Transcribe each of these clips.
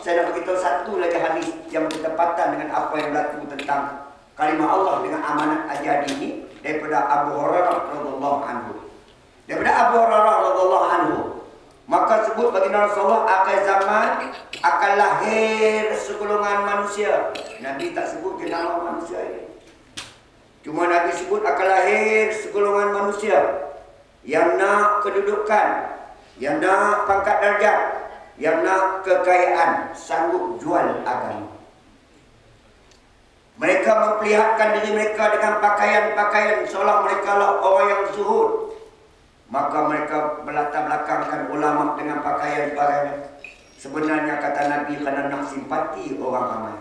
saya nak beritahu satu lagi hadis yang bertepatan dengan apa yang berlaku tentang kalimah Allah dengan amanat ajar ini daripada Abu Hurairah radhiyallahu anhu. Daripada Abu Hurairah radhiyallahu anhu, maka sebut bagi Rasulullah akan zaman akan lahir segolongan manusia. Nabi tak sebut ke nama manusia ini. Cuma Nabi sebut akan lahir segolongan manusia yang nak kedudukan, yang nak pangkat darjat, yang nak kekayaan, sanggup jual agama. Mereka memperlihatkan diri mereka dengan pakaian-pakaian seolah mereka lah orang yang zuhud. Maka mereka berlatar belakangkan ulama dengan pakaian pakaian. Sebenarnya kata Nabi kerana nak simpati orang ramai.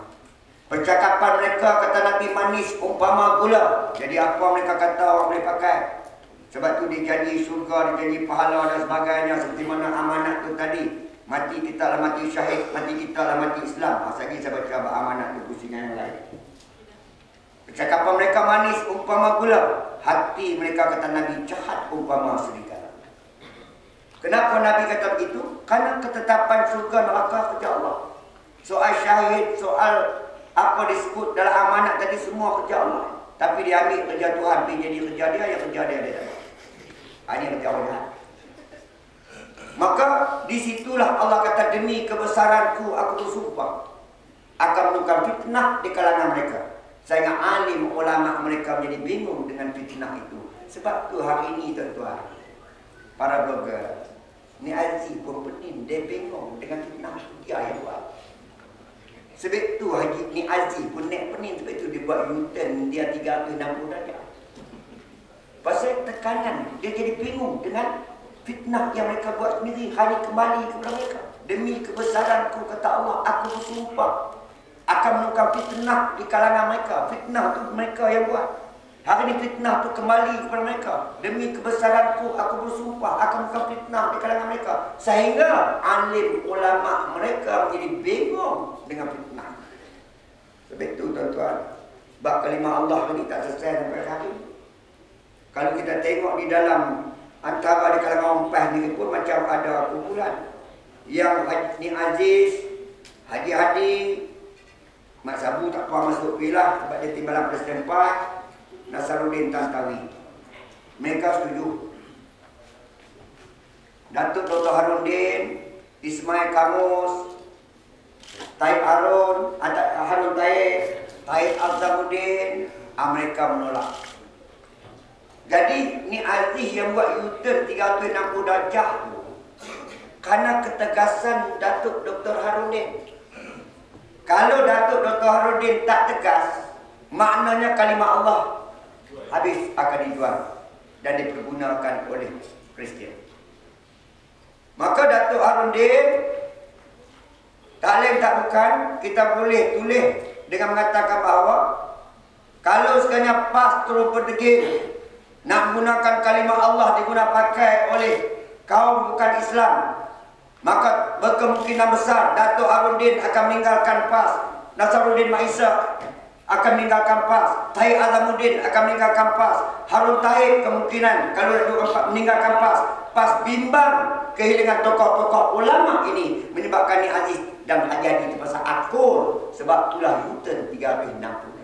Percakapan mereka kata Nabi manis umpama gula. Jadi apa mereka kata orang boleh pakai. Sebab tu dia janji surga, dia janji pahala dan sebagainya. Seperti mana amanat tu tadi. Mati kita lah mati syahid, mati kita lah mati Islam. Masa lagi saya baca amanat tu pusingan yang lain. Percakapan mereka manis umpama gula. Hati mereka kata Nabi jahat umpama serigala. Kenapa Nabi kata begitu? Karena ketetapan surga neraka kerja Allah. Soal syahid, soal apa disebut dalam amanat tadi semua kerja Allah. Tapi dia ambil kerja Tuhan, dia jadi kerja dia, yang kerja dia dia dapat. Ini kerja Allah. Maka disitulah Allah kata demi kebesaranku aku bersumpah akan menukar fitnah di kalangan mereka. Sehingga alim ulama mereka menjadi bingung dengan fitnah itu. Sebab tu hari ini tuan-tuan. Para blogger. Ni Aziz pun pening. Dia bingung dengan fitnah dia yang buat. Sebab tu Haji ni Aziz pun naik pening. Sebab tu dia buat U-turn dia 360 darjah. Pasal tekanan. Dia jadi bingung dengan fitnah yang mereka buat sendiri. Hari kembali kepada mereka. Demi kebesaranku kata Allah. Aku bersumpah akan menukar fitnah di kalangan mereka. Fitnah tu mereka yang buat. Hari ini fitnah tu kembali kepada mereka. Demi kebesaranku aku bersumpah akan menukar fitnah di kalangan mereka. Sehingga alim ulama mereka menjadi bingung dengan fitnah. Sebab itu tuan-tuan. Sebab kalimah Allah ini tak selesai sampai hari. Kalau kita tengok di dalam antara di kalangan orang PAH ni pun macam ada kumpulan. Yang Haji Aziz, Haji Hadi, Mak Sabu tak puas masuk wilayah sebab dia timbalan Presiden PAS Nasaruddin Tantawi. Mereka setuju. Datuk Dr. Haruddin, Ismail Kamus, Taib Harun, Harun Taib, Taib Azamuddin, mereka menolak. Jadi ni Aziz yang buat U-turn 360 darjah tu. Karena ketegasan Datuk Dr. Haruddin. Kalau Datuk Dr. Harudin tak tegas, maknanya kalimah Allah habis akan dijual dan dipergunakan oleh Kristian. Maka Datuk Harudin tak lain tak bukan kita boleh tulis dengan mengatakan bahawa kalau sekiranya PAS terus berdegil nak menggunakan kalimah Allah digunakan pakai oleh kaum bukan Islam. Maka berkemungkinan besar Datuk Harudin akan meninggalkan PAS Nasaruddin Maisa akan meninggalkan PAS Tahir Azamuddin akan meninggalkan PAS Harun Tahir kemungkinan Kalau Empat meninggalkan PAS PAS bimbang kehilangan tokoh-tokoh ulama ini Menyebabkan ni Aziz dan Haji Hadi terpaksa akur. Sebab itulah Hutan 360